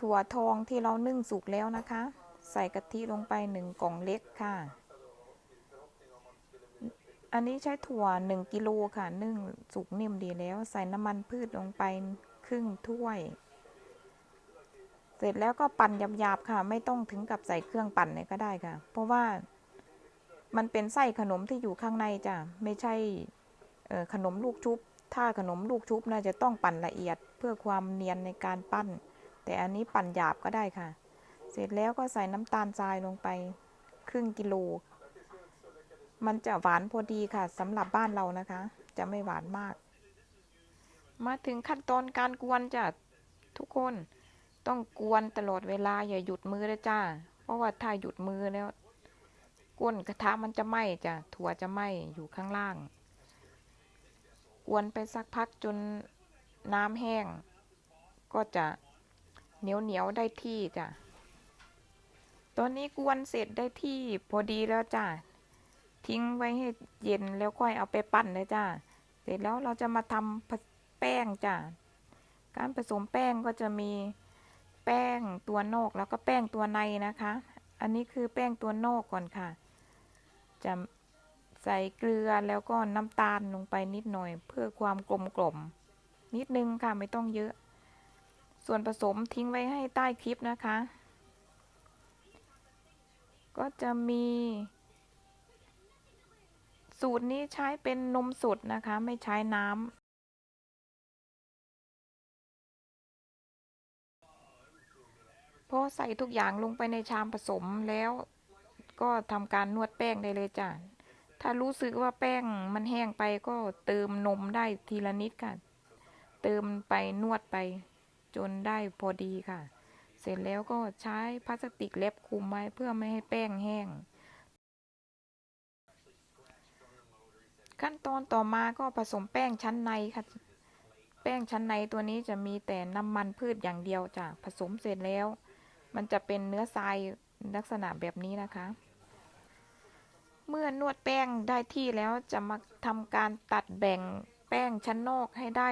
ถั่วทองที่เรานึ่งสุกแล้วนะคะ ใส่กะทิลงไปหนึ่งกล่องเล็กค่ะ อันนี้ใช้ถั่วหนึ่งกิโลค่ะ นึ่งสุกนิ่มดีแล้ว ใส่น้ำมันพืชลงไปครึ่งถ้วย เสร็จแล้วก็ปั่นหยาบๆค่ะ ไม่ต้องถึงกับใส่เครื่องปั่นเลยก็ได้ค่ะ เพราะว่ามันเป็นไส้ขนมที่อยู่ข้างในจ้ะไม่ใช่ขนมลูกชุบ ถ้าขนมลูกชุบน่าจะต้องปั่นละเอียดเพื่อความเนียนในการปั้น แต่อันนี้ปั่นหยาบก็ได้ค่ะ เสร็จแล้วก็ใส่น้ำตาลทรายลงไปครึ่งกิโล มันจะหวานพอดีค่ะสำหรับบ้านเรานะคะ จะไม่หวานมาก มาถึงขั้นตอนการกวนจ้ะทุกคน ต้องกวนตลอดเวลาอย่าหยุดมือเลยจ้า เพราะว่าถ้าหยุดมือแล้วก้นกระทะมันจะไหม้จ้ะถั่วจะไหม้อยู่ข้างล่าง กวนไปสักพักจนน้ำแห้ง ก็จะ เหนียวเหนียวได้ที่จ้ะ ตอนนี้กวนเสร็จได้ที่พอดีแล้วจ้ะ ทิ้งไว้ให้เย็นแล้วค่อยเอาไปปั้นเลยจ้ะ เสร็จแล้วเราจะมาทำแป้งจ้ะ การผสมแป้งก็จะมีแป้งตัวนอกแล้วก็แป้งตัวในนะคะ อันนี้คือแป้งตัวนอกก่อนค่ะ จะใส่เกลือแล้วก็น้ำตาลลงไปนิดหน่อย เพื่อความกลมกล่อมนิดนึงค่ะไม่ต้องเยอะ ส่วนผสมทิ้งไว้ให้ใต้คลิปนะคะ ก็จะมี สูตรนี้ใช้เป็นนมสดนะคะ ไม่ใช้น้ำพอใส่ทุกอย่างลงไปในชามผสมแล้วก็ทำการนวดแป้งได้เลยจ้ะ ถ้ารู้สึกว่าแป้งมันแห้งไปก็เติมนมได้ทีละนิดค่ะ เติมไปนวดไป จนได้พอดีค่ะ เสร็จแล้วก็ใช้พลาสติกเล็บคุมไว้เพื่อไม่ให้แป้งแห้ง ขั้นตอนต่อมาก็ผสมแป้งชั้นในค่ะ แป้งชั้นในตัวนี้จะมีแต่น้ำมันพืชอย่างเดียวจ้ะผสมเสร็จแล้ว มันจะเป็นเนื้อทรายลักษณะแบบนี้นะคะ เมื่อนวดแป้งได้ที่แล้วจะมาทำการตัดแบ่งแป้งชั้นนอกให้ได้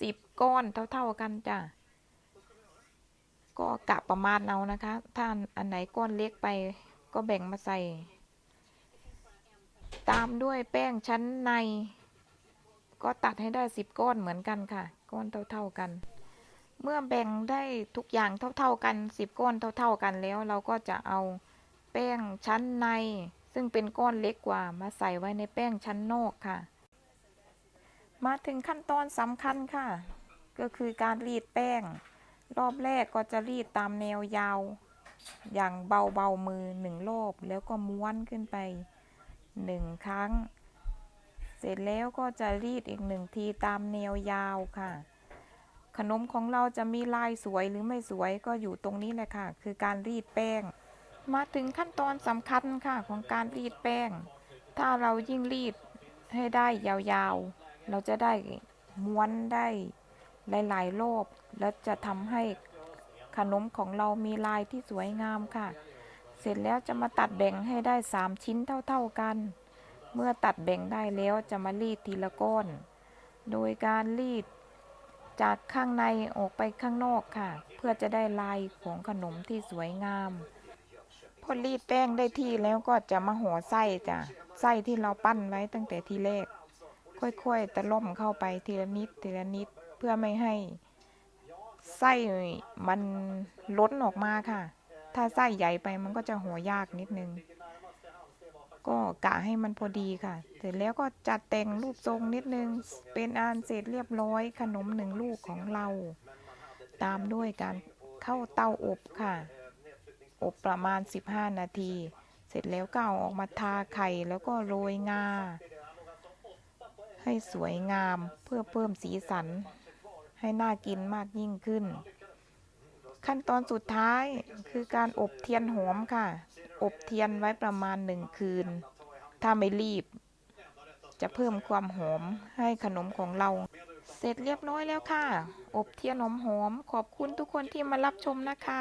สิบก้อนเท่า ๆกันจ้ะก็กะประมาณเอานะคะ ถ้าอันไหนก้อนเล็กไป ก็แบ่งมาใส่ ตามด้วยแป้งชั้นใน ก็ตัดให้ได้สิบก้อนเหมือนกันค่ะ ก้อนเท่าๆกัน เมื่อแบ่งได้ทุกอย่างเท่าๆกันสิบก้อนเท่า ๆกันแล้ว เราก็จะเอาแป้งชั้นใน ซึ่งเป็นก้อนเล็กกว่ามาใส่ไว้ในแป้งชั้นนอกค่ะ มาถึงขั้นตอนสำคัญค่ะ ก็คือการรีดแป้ง รอบแรกก็จะรีดตามแนวยาว อย่างเบาๆมือหนึ่งรอบแล้วก็ม้วนขึ้นไปหนึ่งครั้ง เสร็จแล้วก็จะรีดอีกหนึ่งทีตามแนวยาวค่ะ ขนมของเราจะมีลายสวยหรือไม่สวยก็อยู่ตรงนี้แหละค่ะ คือการรีดแป้ง มาถึงขั้นตอนสำคัญค่ะของการรีดแป้ง ถ้าเรายิ่งรีดให้ได้ยาวๆ เราจะได้ม้วนได้หลายๆรอบแล้วจะทำให้ขนมของเรามีลายที่สวยงามค่ะ เสร็จแล้วจะมาตัดแบ่งให้ได้สามชิ้นเท่า ๆกัน เมื่อตัดแบ่งได้แล้วจะมารีดทีละก้อน โดยการรีดจากข้างในออกไปข้างนอกค่ะ เพื่อจะได้ลายของขนมที่สวยงาม พอรีดแป้งได้ที่แล้วก็จะมาห่อไส้จ้ะไส้ที่เราปั้นไว้ตั้งแต่ทีแรก ค่อยๆตะล่อมเข้าไปทีละนิดทีละนิดเพื่อไม่ให้ไส้มันล้นออกมาค่ะ ถ้าไส้ใหญ่ไปมันก็จะห่อยากนิดนึง ก็กะให้มันพอดีค่ะ เสร็จแล้วก็จัดแต่งรูปทรงนิดนึง เป็นอันเสร็จเรียบร้อยขนมหนึ่งลูกของเรา ตามด้วยการเข้าเตาอบค่ะ อบประมาณ 15 นาที เสร็จแล้วก็เอาออกมาทาไข่แล้วก็โรยงา ให้สวยงามเพื่อเพิ่มสีสัน ให้น่ากินมากยิ่งขึ้น ขั้นตอนสุดท้ายคือการอบเทียนหอมค่ะ อบเทียนไว้ประมาณหนึ่งคืน ถ้าไม่รีบ จะเพิ่มความหอมให้ขนมของเรา เสร็จเรียบร้อยแล้วค่ะ อบเทียนหอมๆขอบคุณทุกคนที่มารับชมนะคะ